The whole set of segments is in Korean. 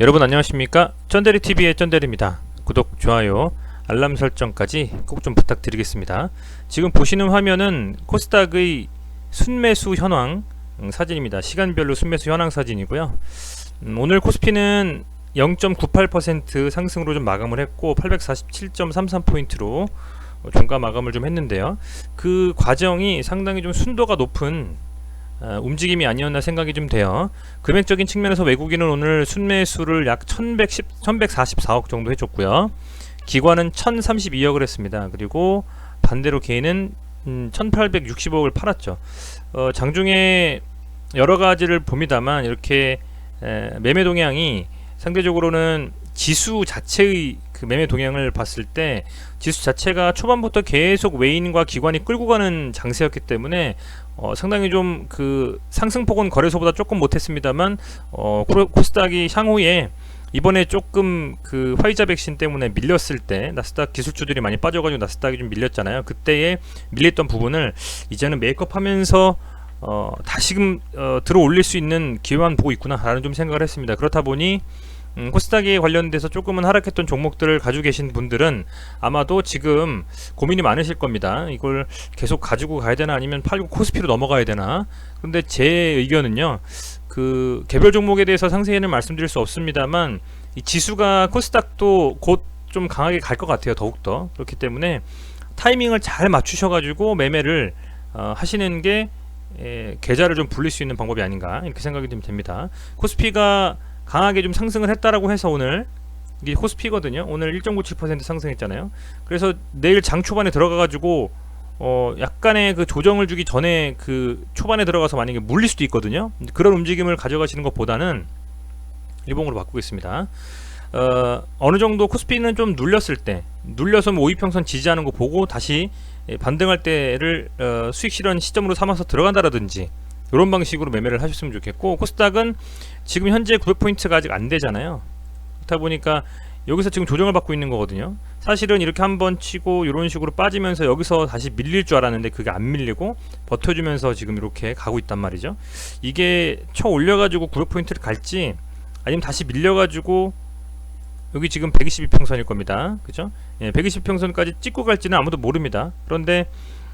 여러분 안녕하십니까? 쩐데리TV의 쩐데리입니다. 구독, 좋아요, 알람 설정까지 꼭 좀 부탁드리겠습니다. 지금 보시는 화면은 코스닥의 순매수 현황 음, 사진입니다. 시간별로 순매수 현황 사진이고요. 음, 오늘 코스피는 0.98% 상승으로 좀 마감을 했고 847.33포인트로 종가 마감을 좀 했는데요. 그 과정이 상당히 좀 순도가 높은 어, 움직임이 아니었나 생각이 좀 돼요. 금액적인 측면에서 외국인은 오늘 순매수를 약 1110, 1144억 정도 해줬고요. 기관은 1032억을 했습니다. 그리고 반대로 개인은 음, 1860억을 팔았죠. 어, 장중에 여러 가지를 봅니다만 이렇게 에, 매매 동향이 상대적으로는 지수 자체의 그 매매 동향을 봤을 때 지수 자체가 초반부터 계속 외인과 기관이 끌고 가는 장세였기 때문에 어, 상당히 좀 그 상승폭은 거래소보다 조금 못했습니다만 어, 코- 코스닥이 향후에 이번에 조금 그 화이자 백신 때문에 밀렸을 때 나스닥 기술주들이 많이 빠져가지고 나스닥이 좀 밀렸잖아요. 그때에 밀렸던 부분을 이제는 메이크업하면서 어, 다시금 어, 들어 올릴 수 있는 기회만 보고 있구나라는 좀 생각을 했습니다. 그렇다 보니 음, 코스닥에 관련돼서 조금은 하락했던 종목들을 가지고 계신 분들은 아마도 지금 고민이 많으실 겁니다. 이걸 계속 가지고 가야 되나 아니면 팔고 코스피로 넘어가야 되나. 근데 제 의견은요. 그 개별 종목에 대해서 상세히는 말씀드릴 수 없습니다만 이 지수가 코스닥도 곧 좀 강하게 갈 것 같아요. 더욱더. 그렇기 때문에 타이밍을 잘 맞추셔 가지고 매매를 어, 하시는 게 에, 계좌를 좀 불릴 수 있는 방법이 아닌가 이렇게 생각이 좀 됩니다. 코스피가 강하게 좀 상승을 했다라고 해서 오늘 이게 코스피거든요. 오늘 1.97% 상승했잖아요. 그래서 내일 장 초반에 들어가 가지고 어 약간의 그 조정을 주기 전에 그 초반에 들어가서 만약에 물릴 수도 있거든요. 그런 움직임을 가져가시는 것보다는 일봉으로 바꾸겠습니다. 어 어느 정도 코스피는 좀 눌렸을 때 눌려서 뭐 5이평선 지지하는 거 보고 다시 예, 반등할 때를 어, 수익 실현 시점으로 삼아서 들어간다라든지 이런 방식으로 매매를 하셨으면 좋겠고 코스닥은 지금 현재 900포인트가 아직 안 되잖아요. 그렇다 보니까 여기서 지금 조정을 받고 있는 거거든요. 사실은 이렇게 한번 치고 이런 식으로 빠지면서 여기서 다시 밀릴 줄 알았는데 그게 안 밀리고 버텨주면서 지금 이렇게 가고 있단 말이죠. 이게 쳐 올려가지고 900포인트를 갈지 아니면 다시 밀려가지고 여기 지금 122평선일 겁니다. 그죠? 예, 120평선까지 찍고 갈지는 아무도 모릅니다. 그런데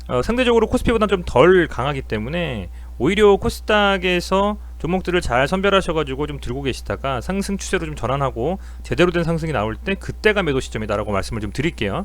어, 상대적으로 코스피보다 좀 덜 강하기 때문에 오히려 코스닥에서 종목들을 잘 선별하셔가지고 좀 들고 계시다가 상승 추세로 좀 전환하고 제대로 된 상승이 나올 때 그때가 매도 시점이다라고 말씀을 좀 드릴게요.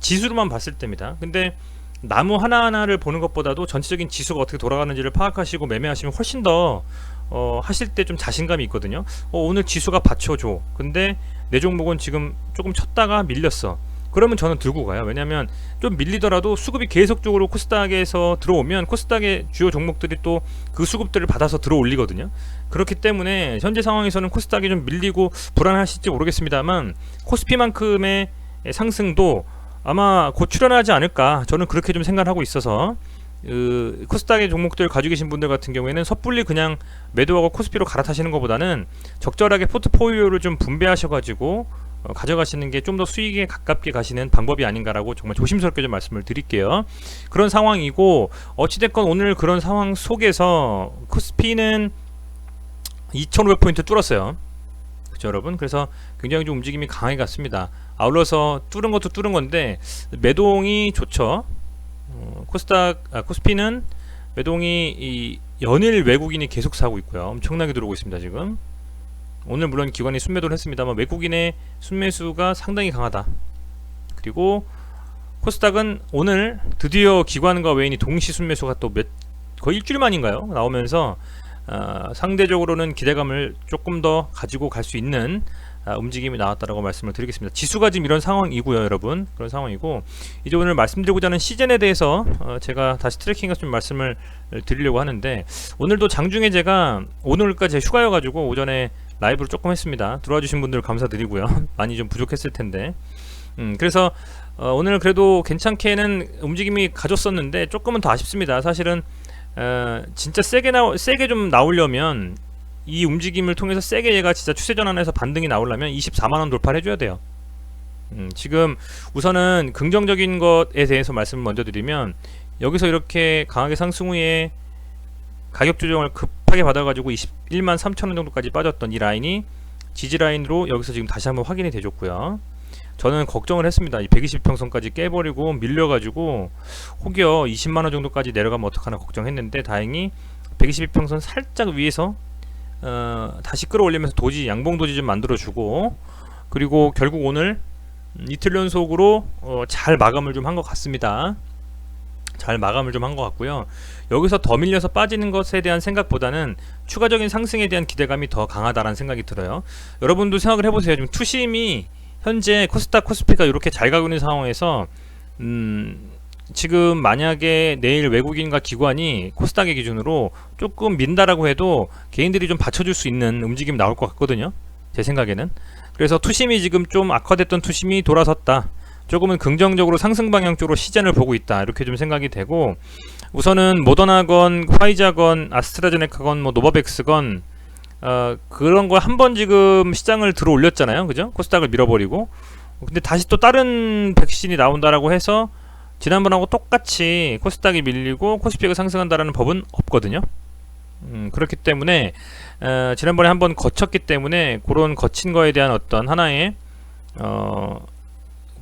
지수로만 봤을 때입니다. 근데 나무 하나하나를 보는 것보다도 전체적인 지수가 어떻게 돌아가는지를 파악하시고 매매하시면 훨씬 더 어, 하실 때 좀 자신감이 있거든요. 어, 오늘 지수가 받쳐줘. 근데 내 종목은 지금 조금 쳤다가 밀렸어. 그러면 저는 들고 가요. 왜냐하면 좀 밀리더라도 수급이 계속적으로 코스닥에서 들어오면 코스닥의 주요 종목들이 또 그 수급들을 받아서 들어올리거든요. 그렇기 때문에 현재 상황에서는 코스닥이 좀 밀리고 불안하실지 모르겠습니다만 코스피만큼의 상승도 아마 곧 출현하지 않을까 저는 그렇게 좀 생각을 하고 있어서 그 코스닥의 종목들 가지고 계신 분들 같은 경우에는 섣불리 그냥 매도하고 코스피로 갈아타시는 것보다는 적절하게 포트폴리오를 좀 분배하셔가지고 어, 가져가시는 게 좀 더 수익에 가깝게 가시는 방법이 아닌가라고 정말 조심스럽게 좀 말씀을 드릴게요. 그런 상황이고 어찌됐건 오늘 그런 상황 속에서 코스피는 2,500포인트 뚫었어요. 그죠 여러분? 그래서 굉장히 좀 움직임이 강하게 갔습니다. 아울러서 뚫은 것도 뚫은 건데 매동이 좋죠. 어, 코스닥 아, 코스피는 매동이 이 연일 외국인이 계속 사고 있고요. 엄청나게 들어오고 있습니다 지금. 오늘 물론 기관이 순매도를 했습니다만 외국인의 순매수가 상당히 강하다. 그리고 코스닥은 오늘 드디어 기관과 외인이 동시 순매수가 또 몇 거의 일주일 만인가요? 나오면서 어, 상대적으로는 기대감을 조금 더 가지고 갈 수 있는 아, 움직임이 나왔다라고 말씀을 드리겠습니다. 지수가 지금 이런 상황이고요, 여러분. 그런 상황이고 이제 오늘 말씀드리고자 하는 시즌에 대해서 어, 제가 다시 트래킹해서 좀 말씀을 드리려고 하는데 오늘도 장중에 제가 오늘까지 휴가여가지고 오전에 라이브를 조금 했습니다. 들어와 주신 분들 감사드리고요. 많이 좀 부족했을 텐데. 음, 그래서 어, 오늘 그래도 괜찮게는 움직임이 가졌었는데 조금은 더 아쉽습니다. 사실은 어, 진짜 세게 나 세게 좀 나오려면 이 움직임을 통해서 세게 얘가 진짜 추세 전환해서 반등이 나오려면 24만 원 돌파를 해줘야 돼요. 음, 지금 우선은 긍정적인 것에 대해서 말씀을 먼저 드리면 여기서 이렇게 강하게 상승 후에 가격 조정을 급 하게 받아가지고 21만 3천 원 정도까지 빠졌던 이 라인이 지지 라인으로 여기서 지금 다시 한번 확인이 돼줬고요. 저는 걱정을 했습니다. 이 120평선까지 깨버리고 밀려가지고 혹여 20만 원 정도까지 내려가면 어떡하나 걱정했는데 다행히 122평선 살짝 위에서 어, 다시 끌어올리면서 도지 양봉 도지 좀 만들어주고 그리고 결국 오늘 음, 이틀 연속으로 어, 잘 마감을 좀 한 것 같습니다. 잘 마감을 좀 한 것 같고요. 여기서 더 밀려서 빠지는 것에 대한 생각보다는 추가적인 상승에 대한 기대감이 더 강하다라는 생각이 들어요. 여러분도 생각을 해보세요. 지금 투심이 현재 코스닥 코스피가 이렇게 잘 가고 있는 상황에서 음, 지금 만약에 내일 외국인과 기관이 코스닥의 기준으로 조금 민다라고 해도 개인들이 좀 받쳐줄 수 있는 움직임 나올 것 같거든요. 제 생각에는. 그래서 투심이 지금 좀 악화됐던 투심이 돌아섰다. 조금은 긍정적으로 상승 방향 쪽으로 시즌을 보고 있다. 이렇게 좀 생각이 되고 우선은 모더나건, 화이자건, 아스트라제네카건, 뭐 노바백스건 어, 그런 거 한 번 지금 시장을 들어 올렸잖아요. 그죠? 코스닥을 밀어버리고. 근데 다시 또 다른 백신이 나온다라고 해서 지난번하고 똑같이 코스닥이 밀리고 코스피가 상승한다라는 법은 없거든요. 음, 그렇기 때문에 어, 지난번에 한번 거쳤기 때문에 그런 거친 거에 대한 어떤 하나의 어,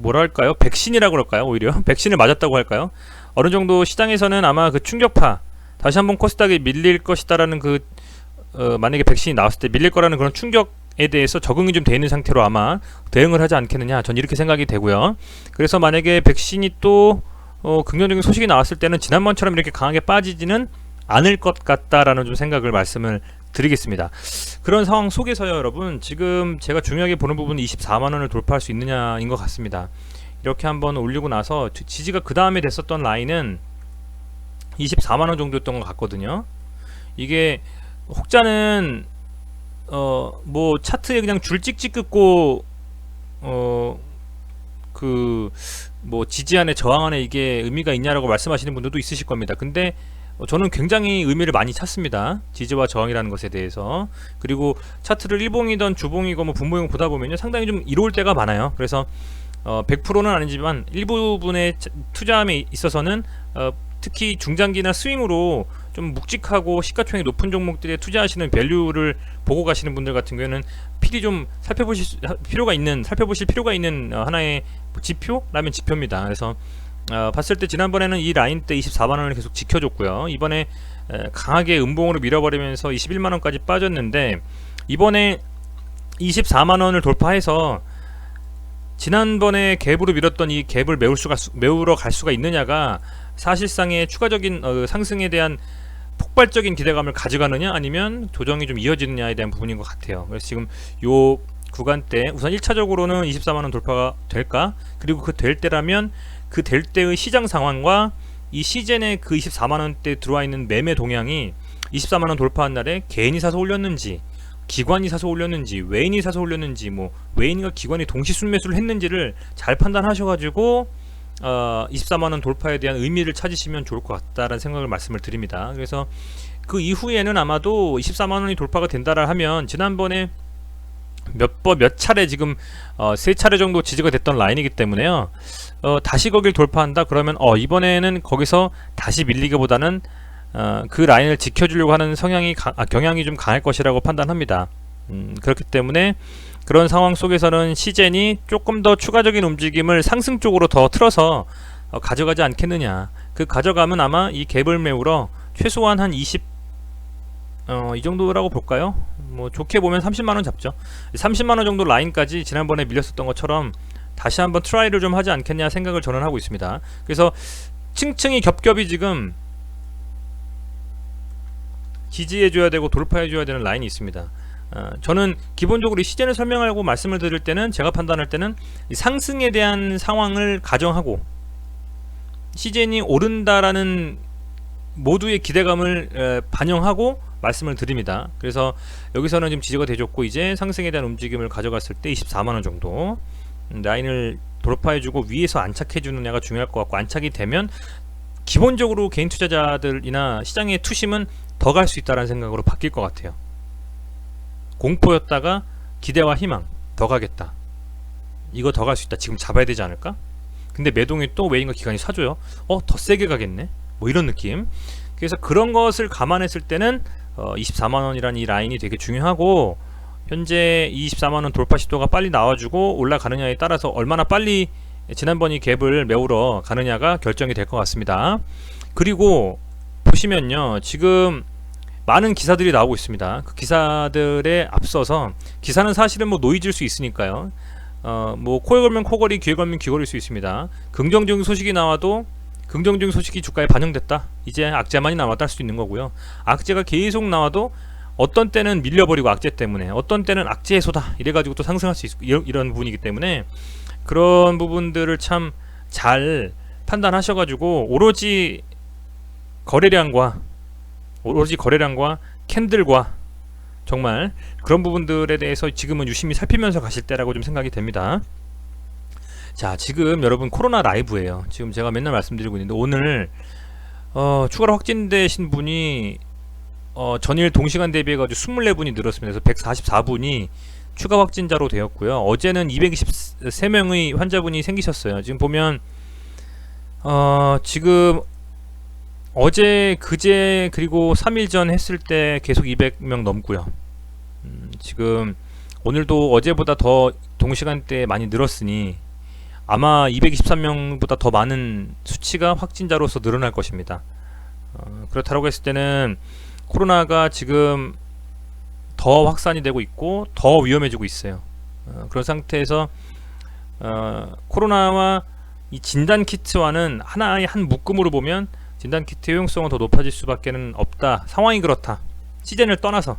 뭐랄까요? 백신이라고 그럴까요? 오히려 백신을 맞았다고 할까요? 어느 정도 시장에서는 아마 그 충격파 다시 한번 코스닥이 밀릴 것이다라는 그 어, 만약에 백신이 나왔을 때 밀릴 거라는 그런 충격에 대해서 적응이 좀 돼 있는 상태로 아마 대응을 하지 않겠느냐 전 이렇게 생각이 되고요. 그래서 만약에 백신이 또 어, 긍정적인 소식이 나왔을 때는 지난번처럼 이렇게 강하게 빠지지는 않을 것 같다라는 좀 생각을 말씀을 드리겠습니다. 그런 상황 속에서요, 여러분. 지금 제가 중요하게 보는 부분은 24만 원을 돌파할 수 있느냐인 것 같습니다. 이렇게 한번 올리고 나서 지- 지지가 그 다음에 됐었던 라인은 24만 원 정도였던 것 같거든요. 이게 혹자는 어 뭐 차트에 그냥 줄 찍찍 긋고 어 그 뭐 지지 안에 저항 안에 이게 의미가 있냐라고 말씀하시는 분들도 있으실 겁니다. 근데 어, 저는 굉장히 의미를 많이 찾습니다. 지지와 저항이라는 것에 대해서. 그리고 차트를 일봉이든 주봉이고 뭐 분봉이고 보다 보면요. 상당히 좀 이로울 때가 많아요. 그래서 어, 100%는 아니지만 일부분의 차- 투자함에 있어서는 어, 특히 중장기나 스윙으로 좀 묵직하고 시가총액 높은 종목들에 투자하시는 밸류를 보고 가시는 분들 같은 경우에는 필히 좀 살펴보실 필요가 있는 살펴보실 필요가 있는 어, 하나의 지표라면 지표입니다. 그래서 어, 봤을 때 지난번에는 이 라인 때 24만 원을 계속 지켜줬고요. 이번에 에, 강하게 음봉으로 밀어버리면서 21만 원까지 빠졌는데 이번에 24만 원을 돌파해서 지난번에 갭으로 밀었던 이 갭을 메울 수가 수- 메우러 갈 수가 있느냐가 사실상의 추가적인 어, 상승에 대한 폭발적인 기대감을 가져가느냐 아니면 조정이 좀 이어지느냐에 대한 부분인 것 같아요. 그래서 지금 요 구간 때 우선 1차적으로는 24만 원 돌파가 될까? 그리고 그 될 때라면 그 될 때의 시장 상황과 이 시즌에 그 24만 원대 들어와 있는 매매 동향이 24만 원 돌파한 날에 개인이 사서 올렸는지 기관이 사서 올렸는지 외인이 사서 올렸는지 뭐 외인과 기관이 동시 순매수를 했는지를 잘 판단하셔가지고 어, 24만 원 돌파에 대한 의미를 찾으시면 좋을 것 같다라는 생각을 말씀을 드립니다. 그래서 그 이후에는 아마도 24만 원이 돌파가 된다라 하면 지난번에 몇 번 몇 차례 지금 어, 세 차례 정도 지지가 됐던 라인이기 때문에요. 어, 다시 거길 돌파한다 그러면 어, 이번에는 거기서 다시 밀리기보다는 어, 그 라인을 지켜주려고 하는 성향이 강- 아, 경향이 좀 강할 것이라고 판단합니다. 음, 그렇기 때문에 그런 상황 속에서는 시젠이 조금 더 추가적인 움직임을 상승 쪽으로 더 틀어서 어, 가져가지 않겠느냐. 그 가져가면 아마 이 갭을 메우러 최소한 한 20, 어, 이 정도라고 볼까요? 뭐 좋게 보면 30만 원 잡죠. 30만 원 정도 라인까지 지난번에 밀렸었던 것처럼 다시 한번 트라이를 좀 하지 않겠냐 생각을 저는 하고 있습니다. 그래서 층층이 겹겹이 지금 지지해줘야 되고 돌파해줘야 되는 라인이 있습니다. 어, 저는 기본적으로 이 시즌을 설명하고 말씀을 드릴 때는 제가 판단할 때는 이 상승에 대한 상황을 가정하고 시즌이 오른다라는 모두의 기대감을 에, 반영하고 말씀을 드립니다. 그래서 여기서는 지금 지지가 돼줬고 이제 상승에 대한 움직임을 가져갔을 때 24만 원 정도 음, 라인을 돌파해주고 위에서 안착해주느냐가 중요할 것 같고 안착이 되면 기본적으로 개인 투자자들이나 시장의 투심은 더 갈 수 있다는 생각으로 바뀔 것 같아요. 공포였다가 기대와 희망 더 가겠다. 이거 더 갈 수 있다. 지금 잡아야 되지 않을까? 근데 매동이 또 외인과 기관이 사줘요. 어, 더 세게 가겠네. 뭐 이런 느낌. 그래서 그런 것을 감안했을 때는 어, 24만 원이라는 이 라인이 되게 중요하고 현재 24만 원 돌파 시도가 빨리 나와주고 올라가느냐에 따라서 얼마나 빨리 지난번 이 갭을 메우러 가느냐가 결정이 될 것 같습니다. 그리고 보시면요, 지금 많은 기사들이 나오고 있습니다. 그 기사들에 앞서서 기사는 사실은 뭐 노이즈일 수 있으니까요. 어, 뭐 코에 걸면 코걸이, 귀에 걸면 귀걸일 수 있습니다. 긍정적인 소식이 나와도 긍정적인 소식이 주가에 반영됐다. 이제 악재만이 남았다 할 수 있는 거고요. 악재가 계속 나와도 어떤 때는 밀려버리고 악재 때문에 어떤 때는 악재 해소다 이래가지고 또 상승할 수 있고 이런, 이런 부분이기 때문에 그런 부분들을 참 잘 판단하셔가지고 오로지 거래량과 오로지 거래량과 캔들과 정말 그런 부분들에 대해서 지금은 유심히 살피면서 가실 때라고 좀 생각이 됩니다. 자, 지금 여러분 코로나 라이브예요. 지금 제가 맨날 말씀드리고 있는데 오늘 어, 추가로 확진되신 분이 어, 전일 동시간 대비해 가지고 24분이 늘었습니다. 그래서 144분이 추가 확진자로 되었고요. 어제는 223명의 환자분이 생기셨어요. 지금 보면 어, 지금 어제 그제 그리고 3일 전 했을 때 계속 200명 넘고요. 음, 지금 오늘도 어제보다 더 동시간대에 많이 늘었으니 아마 223명보다 더 많은 수치가 확진자로서 늘어날 것입니다. 어, 그렇다고 했을 때는 코로나가 지금 더 확산이 되고 있고 더 위험해지고 있어요. 어, 그런 상태에서 어, 코로나와 이 진단 키트와는 하나의 한 묶음으로 보면 진단 키트 효용성은 더 높아질 수밖에는 없다. 상황이 그렇다. 시즌을 떠나서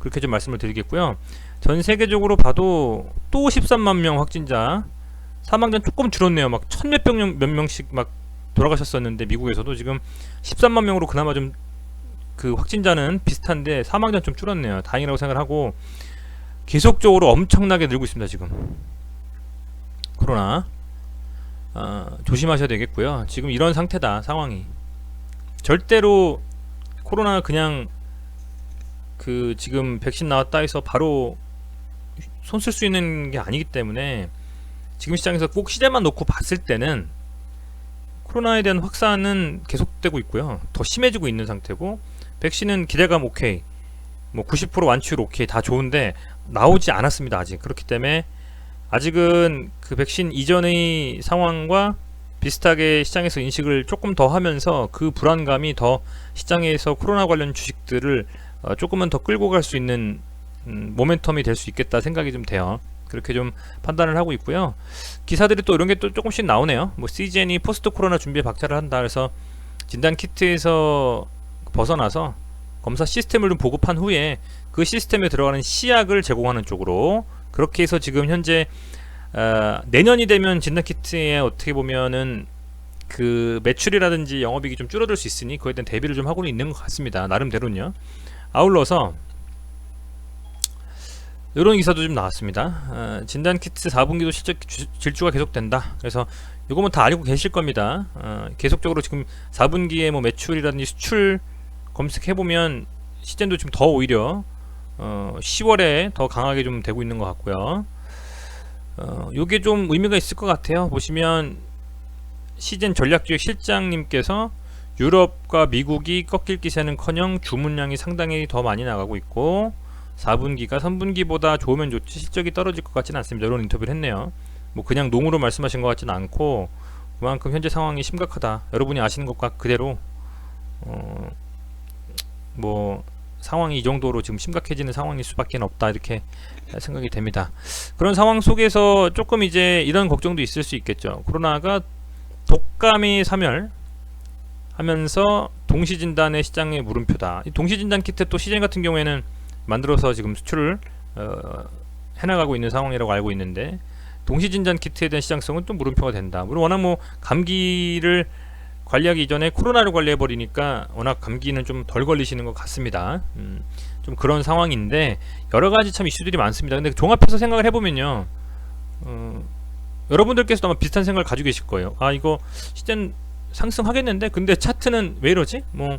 그렇게 좀 말씀을 드리겠고요. 전 세계적으로 봐도 또 13만 명 확진자 사망자 조금 줄었네요. 막 천 몇백 명, 몇 명씩 막 돌아가셨었는데 미국에서도 지금 13만 명으로 그나마 좀 그 확진자는 비슷한데 사망자는 좀 줄었네요. 다행이라고 생각을 하고 계속적으로 엄청나게 늘고 있습니다. 지금 코로나 어, 조심하셔야 되겠고요. 지금 이런 상태다 상황이 절대로 코로나 그냥 그 지금 백신 나왔다 해서 바로 손 쓸 수 있는 게 아니기 때문에 지금 시장에서 꼭 시대만 놓고 봤을 때는 코로나에 대한 확산은 계속되고 있고요. 더 심해지고 있는 상태고 백신은 기대감 오케이, 뭐 90% 완치율 오케이 다 좋은데 나오지 않았습니다 아직 그렇기 때문에 아직은 그 백신 이전의 상황과 비슷하게 시장에서 인식을 조금 더 하면서 그 불안감이 더 시장에서 코로나 관련 주식들을 어, 조금은 더 끌고 갈 수 있는 음, 모멘텀이 될 수 있겠다 생각이 좀 돼요. 그렇게 좀 판단을 하고 있고요. 기사들이 또 이런 게 또 조금씩 나오네요. 뭐 CGN이 포스트 코로나 준비에 박차를 한다. 그래서 진단 키트에서 벗어나서 검사 시스템을 좀 보급한 후에 그 시스템에 들어가는 시약을 제공하는 쪽으로 그렇게 해서 지금 현재 어, 내년이 되면 진단 키트에 어떻게 보면은 그 매출이라든지 영업이익이 좀 줄어들 수 있으니 그에 대한 대비를 좀 하고는 있는 것 같습니다. 나름대로는요. 아울러서 이런 기사도 좀 나왔습니다. 어, 진단 키트 4분기도 실적 주- 질주가 계속된다. 그래서 이거는 다 알고 계실 겁니다. 어, 계속적으로 지금 4분기에 뭐 매출이라든지 수출 검색해 보면 시젠도 지금 더 오히려 어, 10월에 더 강하게 좀 되고 있는 것 같고요. 어, 요게 좀 의미가 있을 것 같아요. 보시면 시즌 전략주의 실장님께서 유럽과 미국이 꺾일 기세는커녕 주문량이 상당히 더 많이 나가고 있고 4분기가 3분기보다 좋으면 좋지 실적이 떨어질 것 같지는 않습니다. 이런 인터뷰를 했네요. 뭐 그냥 농으로 말씀하신 것 같지는 않고 그만큼 현재 상황이 심각하다. 여러분이 아시는 것과 그대로 어, 뭐 상황이 이 정도로 지금 심각해지는 상황일 수밖에 없다 이렇게 생각이 됩니다. 그런 상황 속에서 조금 이제 이런 걱정도 있을 수 있겠죠. 코로나가 독감이 사멸 하면서 동시진단의 시장의 물음표다. 이 동시진단 키트 또 시즌 같은 경우에는 만들어서 지금 수출을 어, 해나가고 있는 상황이라고 알고 있는데 동시 진단 키트에 대한 시장성은 또 물음표가 된다. 물론 워낙 뭐 감기를 관리하기 이전에 코로나를 관리해 버리니까 워낙 감기는 좀 덜 걸리시는 것 같습니다. 음, 좀 그런 상황인데 여러 가지 참 이슈들이 많습니다. 근데 종합해서 생각을 해보면요, 어, 여러분들께서도 아마 비슷한 생각을 가지고 계실 거예요. 아 이거 시즌 상승하겠는데, 근데 차트는 왜 이러지? 뭐,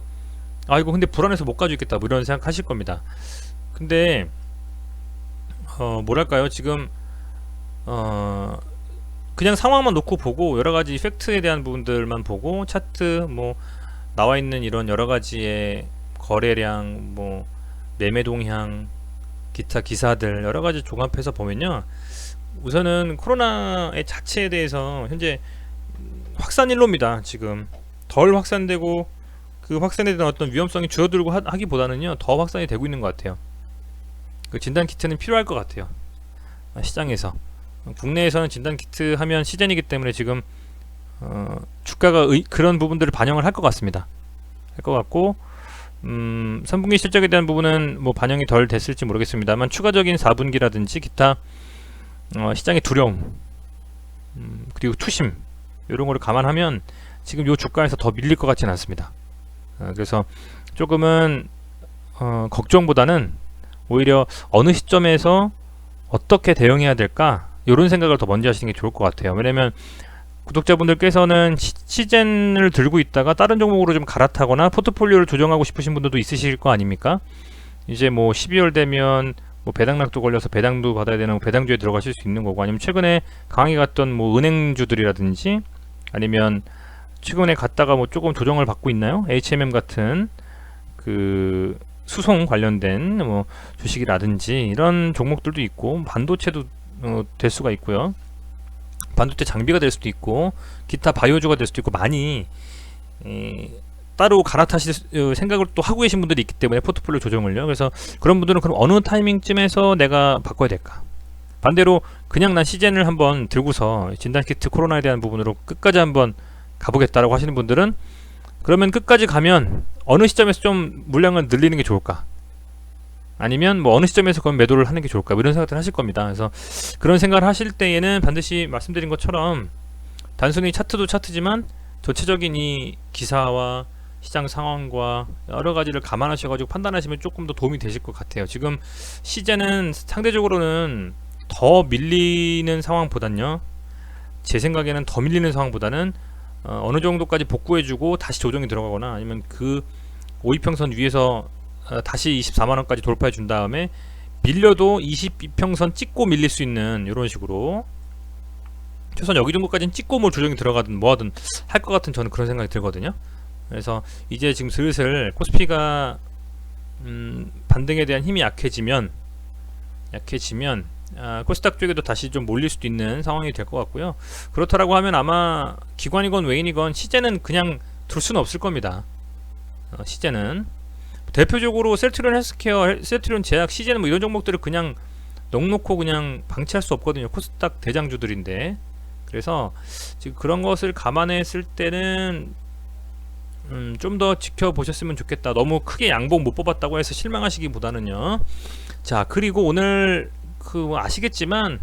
아 이거 근데 불안해서 못 가지고 있겠다. 뭐 이런 생각하실 겁니다. 근데 어, 뭐랄까요? 지금 어, 그냥 상황만 놓고 보고 여러 가지 팩트에 대한 부분들만 보고 차트 뭐 나와 있는 이런 여러 가지의 거래량 뭐 매매 동향 기타 기사들 여러 가지 종합해서 보면요. 우선은 코로나의 자체에 대해서 현재 확산 일로입니다. 지금 덜 확산되고 그 확산에 대한 어떤 위험성이 줄어들고 하, 하기보다는요 더 확산이 되고 있는 것 같아요. 그 진단 키트는 필요할 것 같아요. 아, 시장에서 국내에서는 진단 키트 하면 시즌이기 때문에 지금 어, 주가가 의, 그런 부분들을 반영을 할 것 같습니다. 할 것 같고 음, 3분기 실적에 대한 부분은 뭐 반영이 덜 됐을지 모르겠습니다만 추가적인 4분기라든지 기타 어, 시장의 두려움 음, 그리고 투심 이런 거를 감안하면 지금 요 주가에서 더 밀릴 것 같지는 않습니다. 어, 그래서 조금은 어, 걱정보다는 오히려 어느 시점에서 어떻게 대응해야 될까 이런 생각을 더 먼저 하시는 게 좋을 것 같아요. 왜냐면 구독자분들께서는 시, 시젠을 들고 있다가 다른 종목으로 좀 갈아타거나 포트폴리오를 조정하고 싶으신 분들도 있으실 거 아닙니까? 이제 뭐 12월 되면 뭐 배당락도 걸려서 배당도 받아야 되는 배당주에 들어가실 수 있는 거고 아니면 최근에 강하게 갔던 뭐 은행주들이라든지 아니면 최근에 갔다가 뭐 조금 조정을 받고 있나요? HMM 같은 그 수송 관련된 뭐 주식이라든지 이런 종목들도 있고 반도체도 어, 될 수가 있고요. 반도체 장비가 될 수도 있고 기타 바이오주가 될 수도 있고 많이 에, 따로 갈아타실 어, 생각을 또 하고 계신 분들이 있기 때문에 포트폴리오 조정을요. 그래서 그런 분들은 그럼 어느 타이밍쯤에서 내가 바꿔야 될까? 반대로 그냥 난 시젠을 한번 들고서 진단 키트 코로나에 대한 부분으로 끝까지 한번 가보겠다라고 하시는 분들은 그러면 끝까지 가면 어느 시점에서 좀 물량을 늘리는 게 좋을까? 아니면 뭐 어느 시점에서 그건 매도를 하는 게 좋을까? 뭐 이런 생각들 하실 겁니다. 그래서 그런 생각을 하실 때에는 반드시 말씀드린 것처럼 단순히 차트도 차트지만 전체적인 이 기사와 시장 상황과 여러 가지를 감안하셔가지고 판단하시면 조금 더 도움이 되실 것 같아요. 지금 시제는 상대적으로는 더 밀리는 상황보단요. 제 생각에는 더 밀리는 상황보다는 어, 느 정도까지 복구해주고 다시 조정이 들어가거나 아니면 그 5이평선 위에서 어, 다시 24만 원까지 돌파해 준 다음에 밀려도 22평선 찍고 밀릴 수 있는 이런 식으로 최소한 여기 정도까지는 찍고 뭐 조정이 들어가든 뭐하든 할 것 같은 저는 그런 생각이 들거든요. 그래서 이제 지금 슬슬 코스피가 음, 반등에 대한 힘이 약해지면 약해지면 아, 코스닥 쪽에도 다시 좀 몰릴 수도 있는 상황이 될 것 같고요. 그렇다라고 하면 아마 기관이건 외인이건 시제는 그냥 둘 수는 없을 겁니다. 어, 시제는 대표적으로 셀트리온 헬스케어, 셀트리온 제약, 시제는 뭐 이런 종목들을 그냥 넉놓고 그냥 방치할 수 없거든요. 코스닥 대장주들인데 그래서 지금 그런 것을 감안했을 때는 음, 좀 더 지켜보셨으면 좋겠다. 너무 크게 양봉 못 뽑았다고 해서 실망하시기보다는요. 자, 그리고 오늘 그 아시겠지만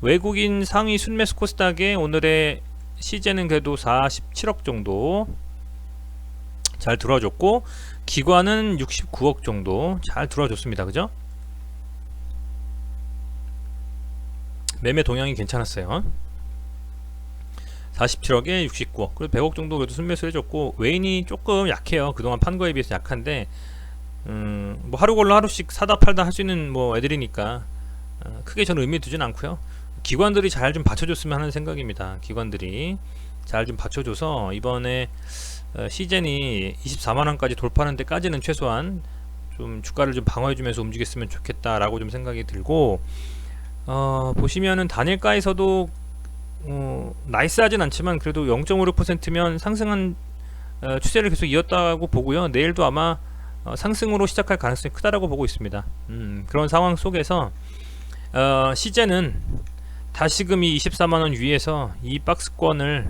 외국인 상위 순매수 코스닥의 오늘의 시제는 그래도 47억 정도 잘 들어줬고 기관은 69억 정도 잘 들어줬습니다. 그죠? 매매 동향이 괜찮았어요. 47억에 69억. 그래도 100억 정도 그래도 순매수 해줬고 외인이 조금 약해요. 그동안 판 거에 비해서 약한데 음, 뭐 하루 걸러 하루씩 사다 팔다 할 수 있는 뭐 애들이니까 어, 크게 저는 의미 두진 않고요. 기관들이 잘 좀 받쳐줬으면 하는 생각입니다. 기관들이 잘 좀 받쳐줘서 이번에 어, 시즌이 24만 원까지 돌파하는 데까지는 최소한 좀 주가를 좀 방어해주면서 움직였으면 좋겠다라고 좀 생각이 들고 어, 보시면은 단일가에서도 어, 나이스하진 않지만 그래도 0.56%면 상승한 어, 추세를 계속 이었다고 보고요. 내일도 아마 어, 상승으로 시작할 가능성이 크다라고 보고 있습니다. 음, 그런 상황 속에서 어, 시제는 다시금이 24만원 위에서 이 박스권을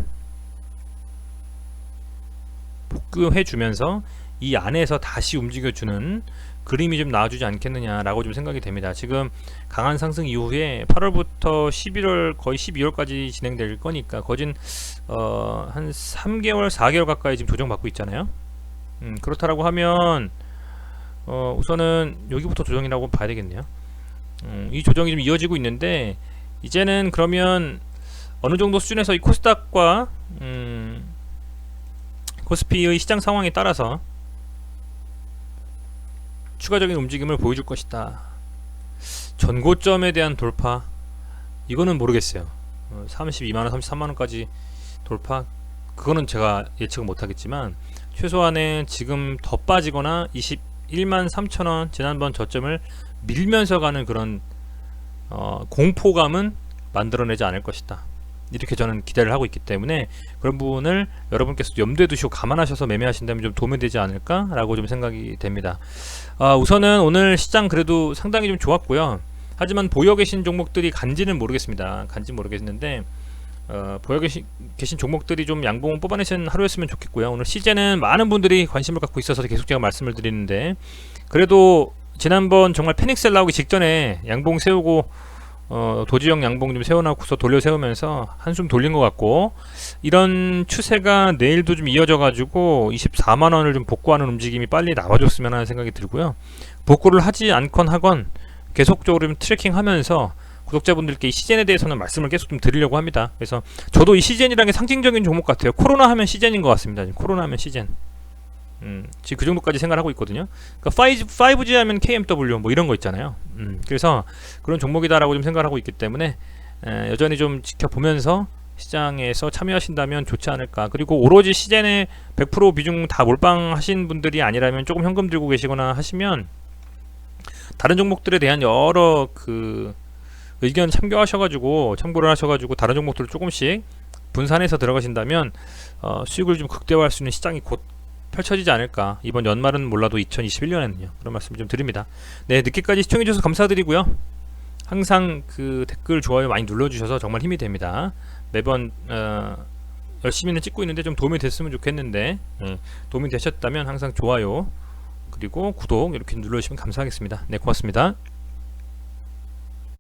복구해 주면서 이 안에서 다시 움직여 주는 그림이 좀 나와주지 않겠느냐라고 좀 생각이 됩니다. 지금 강한 상승 이후에 8월부터 11월 거의 12월까지 진행될 거니까 거진 어, 한 3개월 4개월 가까이 지금 조정받고 있잖아요. 음, 그렇다라고 하면 어, 우선은 여기부터 조정이라고 봐야 되겠네요. 음, 이 조정이 좀 이어지고 있는데 이제는 그러면 어느 정도 수준에서 이 코스닥과 음, 코스피의 시장 상황에 따라서 추가적인 움직임을 보여줄 것이다. 전고점에 대한 돌파 이거는 모르겠어요. 32만원, 어, 33만원까지 돌파 그거는 제가 예측을 못하겠지만 최소한의 지금 더 빠지거나 21만 3천원 지난번 저점을 밀면서 가는 그런 어, 공포감은 만들어내지 않을 것이다. 이렇게 저는 기대를 하고 있기 때문에 그런 부분을 여러분께서 염두에 두시고 감안하셔서 매매하신다면 좀 도움이 되지 않을까라고 좀 생각이 됩니다. 아, 우선은 오늘 시장 그래도 상당히 좀 좋았고요. 하지만 보여 계신 종목들이 간지는 모르겠습니다. 간지 모르겠는데 어, 보여 계신, 계신 종목들이 좀 양봉을 뽑아내신 하루였으면 좋겠고요. 오늘 시제는 많은 분들이 관심을 갖고 있어서 계속 제가 말씀을 드리는데 그래도 지난번 정말 패닉셀 나오기 직전에 양봉 세우고 어, 도지형 양봉 좀 세워놓고서 돌려 세우면서 한숨 돌린 것 같고 이런 추세가 내일도 좀 이어져 가지고 24만 원을 좀 복구하는 움직임이 빨리 나와줬으면 하는 생각이 들고요. 복구를 하지 않건 하건 계속적으로 좀 트래킹 하면서 구독자분들께 이 시젠에 대해서는 말씀을 계속 좀 드리려고 합니다. 그래서 저도 이 시젠이라는 게 상징적인 종목 같아요. 코로나 하면 시젠인 것 같습니다. 코로나 하면 시젠. 음, 지금 그 정도까지 생각을 하고 있거든요. 그러니까 5, g 하면 KMW 뭐 이런 거 있잖아요. 음, 그래서 그런 종목이다라고 좀 생각을 하고 있기 때문에 에, 여전히 좀 지켜보면서 시장에서 참여하신다면 좋지 않을까. 그리고 오로지 시젠에 100% 비중 다 몰빵하신 분들이 아니라면 조금 현금 들고 계시거나 하시면 다른 종목들에 대한 여러 그 의견 참고하셔가지고 참고를 하셔가지고 다른 종목들을 조금씩 분산해서 들어가신다면 어, 수익을 좀 극대화할 수 있는 시장이 곧 펼쳐지지 않을까. 이번 연말은 몰라도 2021년에는요. 그런 말씀 좀 드립니다. 네 늦게까지 시청해주셔서 감사드리고요. 항상 그 댓글 좋아요 많이 눌러주셔서 정말 힘이 됩니다. 매번 어, 열심히는 찍고 있는데 좀 도움이 됐으면 좋겠는데 예, 도움이 되셨다면 항상 좋아요 그리고 구독 이렇게 눌러주시면 감사하겠습니다. 네 고맙습니다